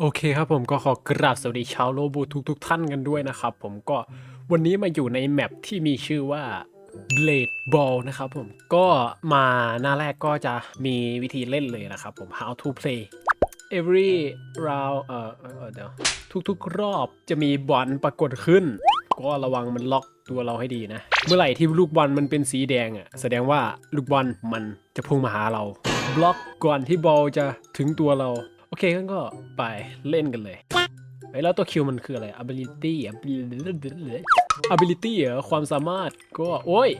โอเคครับผมก็ขอกราบสวัสดีชาวโลบูทุกทุกๆท่านกันด้วยนะครับ ผมก็วันนี้มาอยู่ในแมปที่มีชื่อว่า Blade Ball นะครับผมก็มาหน้าแรกก็จะมีวิธีเล่นเลยนะครับผม how to play every round เอ่อเอ่อเอ่อเดี๋ยวทุกๆ รอบจะมีบอลปรากฏขึ้น ก็ระวังมันล็อกตัวเราให้ดีนะ เมื่อไหร่ที่ลูกบอลมันเป็นสีแดงอะแสดงว่าลูกบอลมันจะพุ่งมาหาเรา บล็อกก่อนที่บอลจะถึงตัวเรา โอเคงั้นก็ไปเล่นกันเลยเฮ้ยแล้วตัวคิวมันคืออะไร ability ability ability เหรอความสามารถก็โอ้ย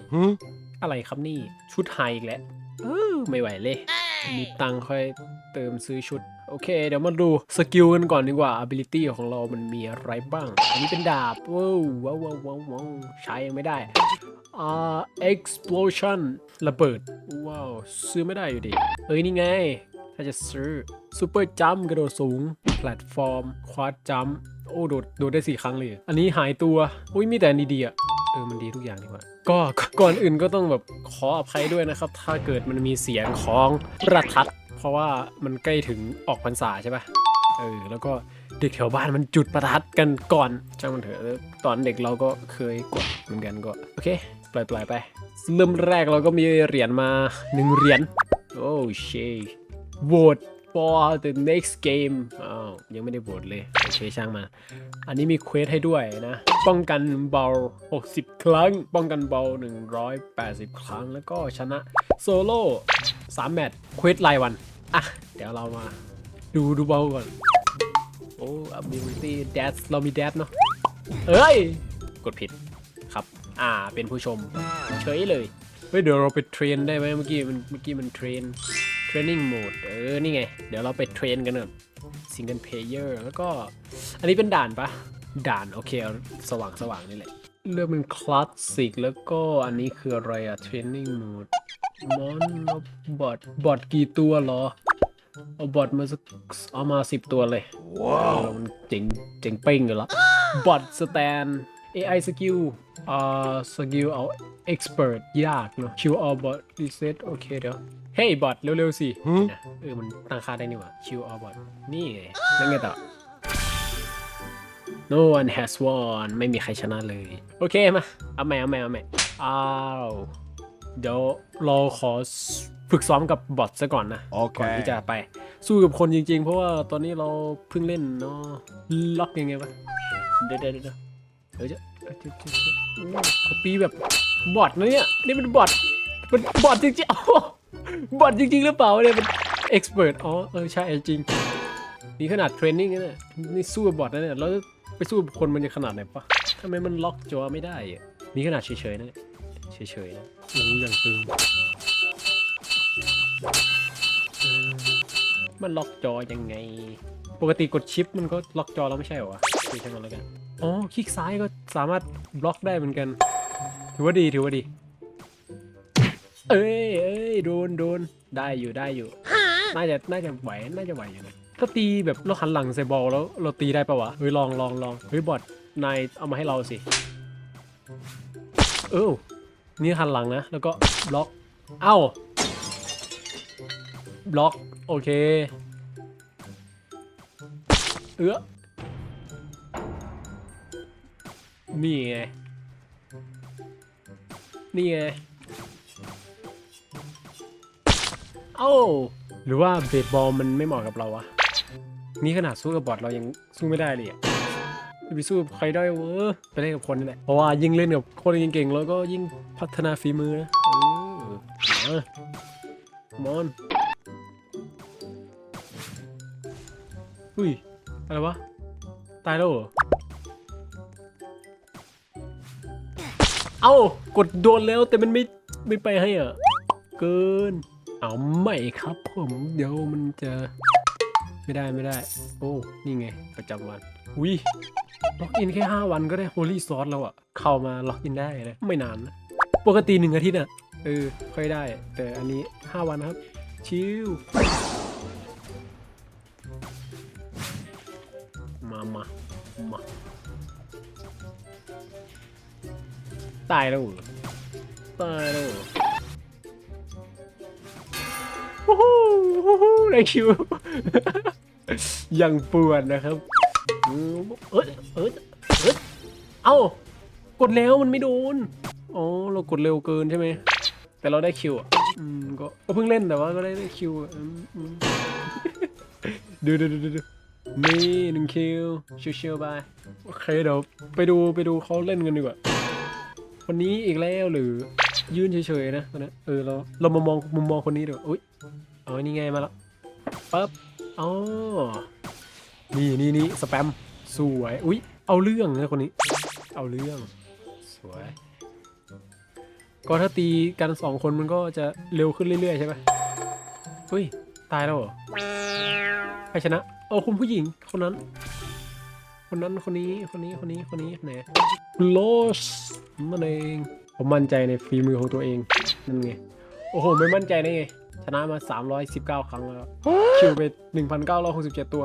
อะไรครับนี่ชุดไฮอีกแล้วเออไม่ไหวเลย มีตังค์ค่อยเติมซื้อชุด โอเค เดี๋ยวมาดูสกิลกันก่อนดีกว่า ability ของเรามันมีอะไรบ้าง อันนี้เป็นดาบว้าวว้าวว้าวว้าวว้าวใช้ยังไม่ได้อ่า explosion ระเบิด ว้าว ซื้อไม่ได้อยู่ดี เอ้ย นี่ไง ถ้าจะซื้อ super jump กระโดดสูง แพลตฟอร์ม ควาดจัมโอ้โดดโดดได้สี่ครั้งเลย อันนี้หายตัวอุ้ยมีแต่ดีๆอะเออมันดีทุกอย่างดีกว่าก็ก่อนอื่นก็ต้องแบบขออภัยด้วยนะครับ ถ้าเกิดมันมีเสียงของประทัด เพราะว่ามันใกล้ถึงออกพรรษาใช่ปะเออแล้วก็เด็กแถวบ้านมันจุดประทัดกันก่อนช่างมันเถอะตอนเด็กเราก็เคยกดเหมือนกันก็โอเคปล่อยปล่อยๆไปเริ่มแรกเราก็มีเหรียญมาหนึ่งเหรียญโอ้เช vote for the next game อ้าวยังไม่ได้โหวตเลย โอเคช่างมา อันนี้มีเควสให้ด้วยนะ ป้องกันเบา 60 ครั้ง ป้องกันเบา 180 ครั้ง แล้วก็ชนะโซโล่3แมตช์เควสรายวัน อะ เดี๋ยวเรามาดูดูเบาก่อน โอ้ ability dash เรามี dash เนาะเอ้ย กดผิดครับ อ่า เป็นผู้ชม เฉยเลย เฮ้ย เดี๋ยวเราไปเทรนได้ไหมเมื่อกี้มันเมื่อกี้มันเทรน training mode เออ นี่ไง เดี๋ยวเราไปเทรนกันเนอะ single player แล้วก็ อันนี้เป็นด่านปะด่านโอเคเอาสว่างสว่างนี่แหละ เลือกเป็นคลาสสิกแล้วก็อันนี้คืออะไรอะ training mode มอนบอทบอทกี่ตัวหรอ เอาบอทมาสักเอามาสิบตัวเลย ว้าว มันเจ๋งเจ๋งเป้งอยู่ล้วบอทสแตน AI สกิลอ่าสกิลเอา expert ยากเนอะ Q all bot reset โอเคเดี๋ยว เฮ้ยบอทเร็วๆสินะเออมันตั้งค่าได้นี่หว่า Q all bot นี่ไงแล้วไงต่อ No one has won ไม่มีใครชนะเลย โอเคมา เอาใหม่เอาใหม่เอาใหม่อ้าวเดี๋ยวเราขอฝึกซ้อมกับบอทซะก่อนนะโอเคก่อนที่จะไป สู้กับคนจริงๆ เพราะว่าตอนนี้เราเพิ่งเล่นเนาะล็อกยังไงวะ เดี๋ยวเดี๋ยวเดี๋ยวเดี๋ยวจะเดี๋ยวจะเดี๋ยวจะโอ้เขาปีแบบบอทนะเนี่ย นี่เป็นบอทเป็นบอทจริงๆอ๋อ บอทจริง ๆ หรือเปล่าเนี่ยเป็นเอ็กซ์เพรสอ๋อเออใช่จริงนี่ขนาดเทรนนิ่งนะเนี่ยนี่สู้กับบอทนะเนี่ยแล้วไปสู้กับคนมันจะขนาดไหนปะทำไมมันล็อกจอไม่ได้อะนี่ขนาดเฉยๆนะเฉยๆนะโอ้ยอย่างตึงมันล็อกจอยังไง ปกติกดชิปมันก็ล็อกจอแล้วไม่ใช่เหรอวะคือช่างมันแล้วกันอ๋อคลิกซ้ายก็สามารถบล็อกได้เหมือนกัน ถือว่าดีถือว่าดี เอ้ยเอ้ยโดนโดนได้อยู่ได้อยู่ น่าจะน่าจะไหวน่าจะไหวอยู่นะถ้าตีแบบเราหันหลังใส่บอลแล้วเราตีได้ปะวะเฮ้ยลองลองลองเฮ้ยบอทนายเอามาให้เราสิเออนี่หันหลังนะ แล้วก็บล็อก เอ้าบล็อก โอเค เอื้อนี่ไง นี่ไง เอ้าหรือว่าเบสบอลมันไม่เหมาะกับเราวะนี่ขนาดสู้กับบอทเรายังสู้ไม่ได้เลยอะจะไปสู้กับใครได้เวะไปเล่นกับคนนี่แหละเพราะว่ายิ่งเล่นกับคนเก่งๆแล้วก็ยิ่งพัฒนาฝีมือนะเออมามอนอุ้ยอะไรวะตายแล้วเหรอเอ้ากดโดนแล้วแต่มันไม่ไม่ไปให้อะ เกิน เอาไม่ครับผมเดี๋ยวมันจะไม่ได้ไม่ได้ โอ้นี่ไง ประจำวันวิล็อกอินแค่ 5 วันก็ได้ Holy s o ซแล้วอะเข้ามาล็อกอินได้เลยไม่นานนะปกติหนึ่งอาทิตย์อะเออค่อยได้ แต่อันนี้ 5 วันครับ ชิลมามามาตายแล้วตายแล้ว เหรอวู้ฮู้วู้ฮู้ได้คิว ยังป่วนนะครับอืมเอ้ยเอ้ยเอ้ยเอ้ากดแล้วมันไม่โดน อ๋อ เรากดเร็วเกินใช่ไหม แต่เราได้คิวอะอืมก็ก็เพิ่งเล่นแต่ว่าก็ได้ได้คิวอะอืมอืมดูดูดูดูดูนี่หนึ่งคิวชิวๆไปโอเคเดี๋ยวไปดูไปดูเขาเล่นกันดีกว่า วันนี้อีกแล้วหรือ ยืนเฉยๆนะตอนนี้เออเราเรามามองมุมมองคนนี้ดีกว่าอุ้ยเอาอันนี่ไงมาแล้วปั๊บอ๋อนี่นี่นี่สแปมสวยอุ้ยเอาเรื่องนะคนนี้ เอาเรื่องสวยก็ถ้าตีกันสองคนมันก็จะเร็วขึ้นเรื่อยๆใช่ไหมเฮ้ยตายแล้วเหรอใครชนะโอ้คุณผู้หญิงคนนั้น คนนั้นคนนี้คนนี้คนนี้คนนี้ไหนโลสมันเอง ผมมั่นใจในฝีมือของตัวเองนั่นไง โอ้โห ไม่มั่นใจได้ไง ชนะมา 319 ครั้งแล้ว คิวไป 1,967 ตัว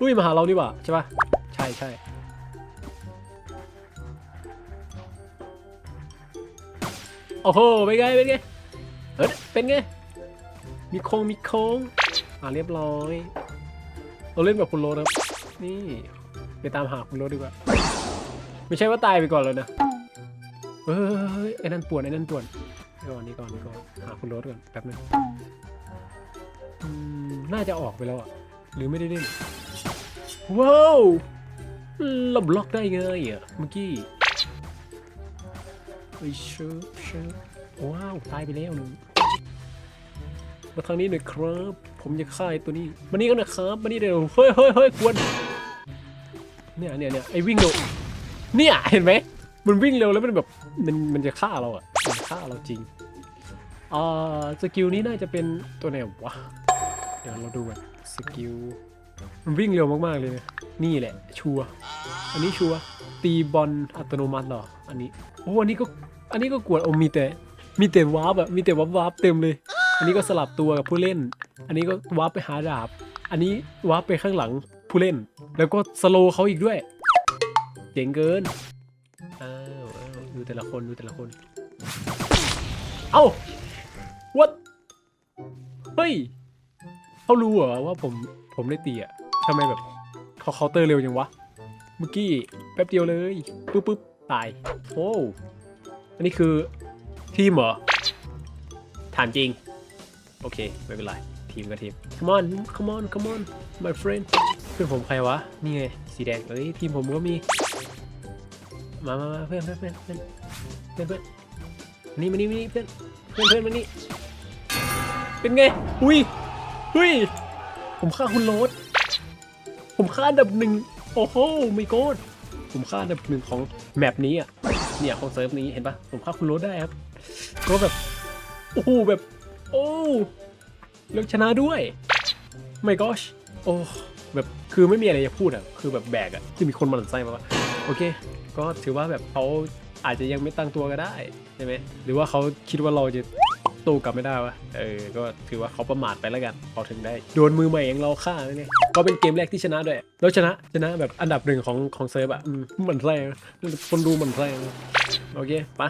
อุ้ยมาหาเรานี่หว่า ใช่ปะใช่ใช่โอ้โห เป็นไง เป็นไง เฮ้ยเป็นไง มีโค้ง มีโค้ง อ่าเรียบร้อย เราเล่นแบบคุณโรสครับ นี่ ไปตามหาคุณโรดีกว่า ไม่ใช่ว่าตายไปก่อนเลยนะ เฮ้ยไอ้นั่นป่วนไอ้นั่นป่วนก่อนนี่ก่อนนี่ก่อนหาคุณรสก่อนแป๊บนึงอืมน่าจะออกไปแล้วอะหรือไม่ได้เล่นว้าวเราบล็อกได้ไงอะเมื่อกี้เฮ้ยเชิบเชิบว้าวตายไปแล้วหนึ่งมาทางนี้หน่อยครับ ผมจะฆ่าไอ้ตัวนี้มานี่กันนะครับมานี่เดี๋ยวเฮ้ยเฮ้ยเฮ้ยควรเนี่ยเนี่ยเนี่ยไอ้วิ่งเร็วเนี่ยเห็นไหม มันวิ่งเร็วแล้วมันแบบมันมันจะฆ่าเราอะมันฆ่าเราจริงอ่าสกิลนี้น่าจะเป็นตัวไหนวะ เดี๋ยวเราดูกันสกิลมันวิ่งเร็วมากๆเลยนะนี่แหละ ชัวอันนี้ชัวตีบอลอัตโนมัติหรอ อันนี้โอ้อันนี้ก็อันนี้ก็กวดโอมีแต่มีแต่วาร์ปอะมีแต่วาร์ปวาร์ปเต็มเลย อันนี้ก็สลับตัวกับผู้เล่น อันนี้ก็วาร์ปไปหาดาบ อันนี้วาร์ปไปข้างหลังผู้เล่น แล้วก็สโลว์เขาอีกด้วย เจ๋งเกิน ดูแต่ละคนดูแต่ละคน เอ้า what เฮ้ยเขารู้เหรอว่าผมผมได้ตีอะทำไมแบบเขาเคาน์เตอร์เร็วจังวะ เมื่อกี้แป๊บเดียวเลยปุ๊บปุ๊บตาย โอ้อันนี้คือทีมเหรอ ถามจริง โอเค ไม่เป็นไร ทีมก็ทีม come on come on come on my friend เพื่อนผมใครวะ นี่ไง สีแดงเอ้ยทีมผมก็มี มามามาเพื่อนเพื่อนเพื่อนเพื่อนเพื่อนเพื่อนนี่มานี่มานี่เพื่อนเพื่อนเพื่อนมานี่เป็นไงอุ้ยอุ้ยผมฆ่าคุณโรสผมฆ่าอันดับหนึ่งโอ้โหไม่โกดผมฆ่าอันดับหนึ่งของแมปนี้อะเนี่ยของเซิร์ฟนี้เห็นปะผมฆ่าคุณโรสได้ครับก็แบบโอ้โหแบบโอ้แล้วชนะด้วยไม่ก็โอ้แบบคือไม่มีอะไรจะพูดอะคือแบบแบกอะที่มีคนมาหลั่นไส้มาว่าโอเค ก็ถือว่าแบบเขาอาจจะยังไม่ตั้งตัวก็ได้ใช่ไหมหรือว่าเขาคิดว่าเราจะตู้กลับไม่ได้วะเออ ก็ถือว่าเขาประมาทไปแล้วกันเขาถึงได้โดนมือใหม่อย่างเราฆ่าเนี่ยก็เป็นเกมแรกที่ชนะด้วย แล้วชนะชนะแบบอันดับหนึ่งของของเซิร์ฟอะอืมหมันไส้นะคนดูหมันไส้นะโอเคปะ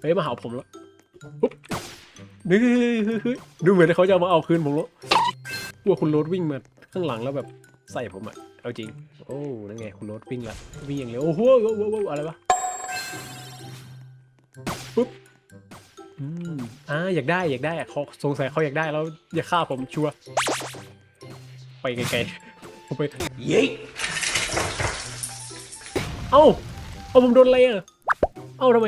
เฮ้ยมาหาผมแล้วนี่ดูเหมือนเขาจะมาเอาคืนผมแล้วกลัวคุณโรถวิ่งมาข้างหลังแล้วแบบใส่ผมอะ เอาจริง โอ้ นั่นไงคุณโรถวิ่งละวิ่งอย่างเร็วโอ้โหโอ้โหโอ้โหอะไรวะ ปุ๊บ อืมอ่า อยากได้ อยากได้อะเขาสงสัยเขาอยากได้แล้วอย่าฆ่าผมชัวร์ ไปไกลๆผมไป เย้เอ้า เอาผมโดนอะไรอะเอ้าทำไม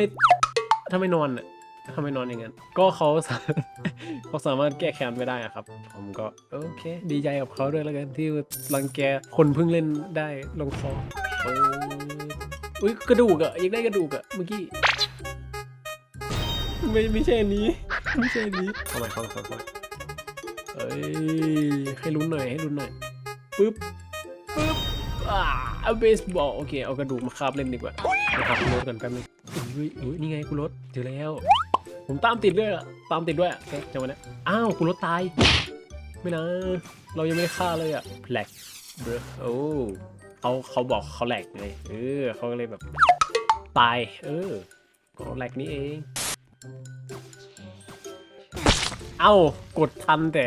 ทำไมนอนอะ ทำไมนอนอย่างนั้น ก็เขาสาเขาสามารถแก้แค้นไม่ได้อะครับ ผมก็โอเคดีใจกับเขาด้วยแล้วกันที่รังแกคนเพิ่งเล่นได้ลงคอเอออุ้ยกระดูกอะอยากได้กระดูกอะเมื่อกี้ ไม่ไม่ใช่อันนี้ ไม่ใช่อันนี้เข้ามาเข้ามาเข้ามาเอ้ยให้ลุ้นหน่อยให้ลุ้นหน่อยปึ๊บปึ๊บอ่าเอาเบสบอลโอเคเอากระดูกมาคาบเล่นดีกว่านะครับคุณรถกันแป๊บนึงอุ้ยอุ้ยนี่ไงคุณรถเจอแล้ว ผมตามติดด้วยอะตามติดด้วยอะโอเคจังหวะนี้อ้าวคุณรถตาย ไม่นะ เรายังไม่ได้ฆ่าเลยอะแหลกเบรอโอ้เขาเขาบอกเขาแหลกไงเออเขาก็เลยแบบตาย เออก็แหลกนี้เอง เอ้ากดทันแต่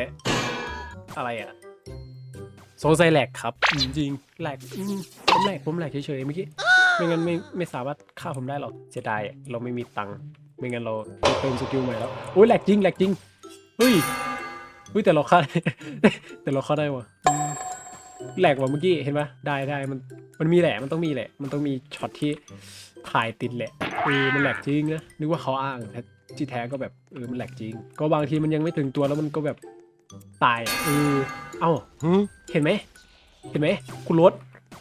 อะไรอะสสงสัยแหลกครับอืมจริงแหลกอืมผมแหลกผมแหลกเฉยๆเมื่อกี้ไม่งั้นไม่ไม่สามารถฆ่าผมได้หรอกเสียดายอะเราไม่มีตังค์ ไม่งั้นเราไปเติมสกิลใหม่แล้วโอ้ยแหลกจริงแหลกจริงเฮ้ยเฮ้ยแต่เราฆ่าแต่เราฆ่าได้วะอืมแหลกว่ะเมื่อกี้เห็นปะได้ได้มันมันมีแหละมันต้องมีแหละ มันต้องมีช็อตที่ถ่ายติดแหละเออมันแหลกจริงนะนึกว่าเขาอ้างแต่ที่แท้ก็แบบเออมันแหลกจริง ก็บางทีมันยังไม่ถึงตัวแล้วมันก็แบบตายอะเออเอ้าหึเห็นไหมเห็นไหมคุณรถ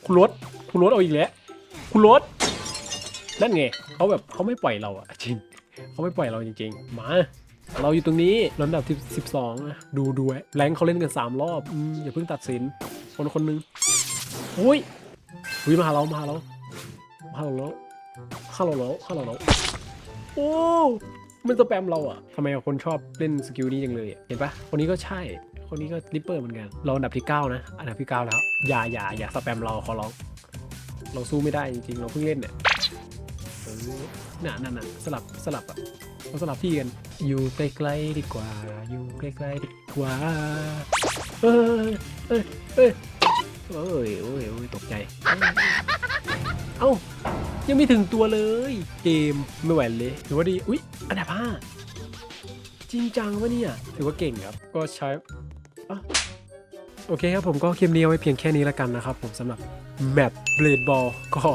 คุณรถคุณรถเอาอีกแล้วคุณรถนั่นไงเขาแบบเขาไม่ปล่อยเราอะจริง เขาไม่ปล่อยเราจริงๆ มา เราอยู่ตรงนี้ลำดับที่สิบสองะดูดูไว้แรงเขาเล่นกันสามรอบอืมอย่าเพิ่งตัดสิน คนคนหนึงอุ้ยอุ้ยมาหาเรามาหาเรามาหาเราแล้วฆ่าเราแล้วฆ่าเราแล้วโอ้มันจะแปมเราอะทำไมคนชอบเล่นสกิลนี้จังเลยเห็นปะคนนี้ก็ใช่ คนนี้ก็ริปเปอร์เหมือนกัน เราอันดับที่เก้านะ อันดับที่เก้าแล้ว อย่าอย่าอย่าสแปมเราขอร้อง เราสู้ไม่ได้จริงๆ เราเพิ่งเล่นเนี่ย น่ะนั่นน่ะสลับสลับอะเราสลับที่กัน อยู่ใกล้ๆดีกว่า อยู่ใกล้ๆดีกว่า เอ้ยเอ้ยเอ้ยเอ้ยโอ้ยโอ้ยตกใจ เอ้า ยังไม่ถึงตัวเลย เกมไม่ไหวเลยถือว่าดี อุ๊ย อันดับห้าจริงจังวะเนี่ย ถือว่าเก่งครับ ก็ใช้อะโอเคครับผมก็คลิปนี้เอาไว้เพียงแค่นี้แล้วกันนะครับผมสำหรับแมปเบลดบอลก็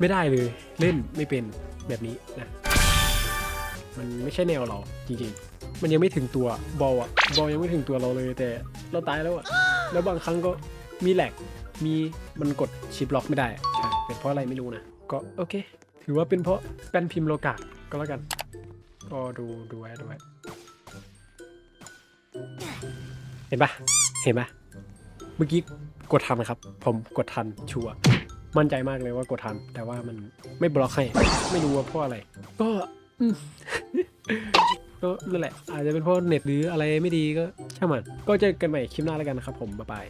ไม่ได้เลยเล่นไม่เป็นแบบนี้นะมันไม่ใช่แนวเราจริงๆ มันยังไม่ถึงตัวบอลอะบอลยังไม่ถึงตัวเราเลยแต่เราตายแล้วอะแล้วบางครั้งก็มีแหลกมีมันกดชิปล็อกไม่ได้ใช่เป็นเพราะอะไรไม่รู้นะก็โอเค ถือว่าเป็นเพราะแป้นพิมพ์โลกาก็แล้วกันก็ดูดูไว้ดูไว้เห็นปะเห็นปะเมื่อกี้กดทันครับ ผมกดทันชัวร์ มั่นใจมากเลยว่ากดทัน แต่ว่ามันไม่บล็อกให้ ไม่รู้ว่าเพราะอะไร ก็อืมก็นั่นแหละ อาจจะเป็นเพราะเน็ตหรืออะไรไม่ดีก็ช่างมัน ก็เจอกันใหม่คลิปหน้าแล้วกันนะครับผม บ๊ายบาย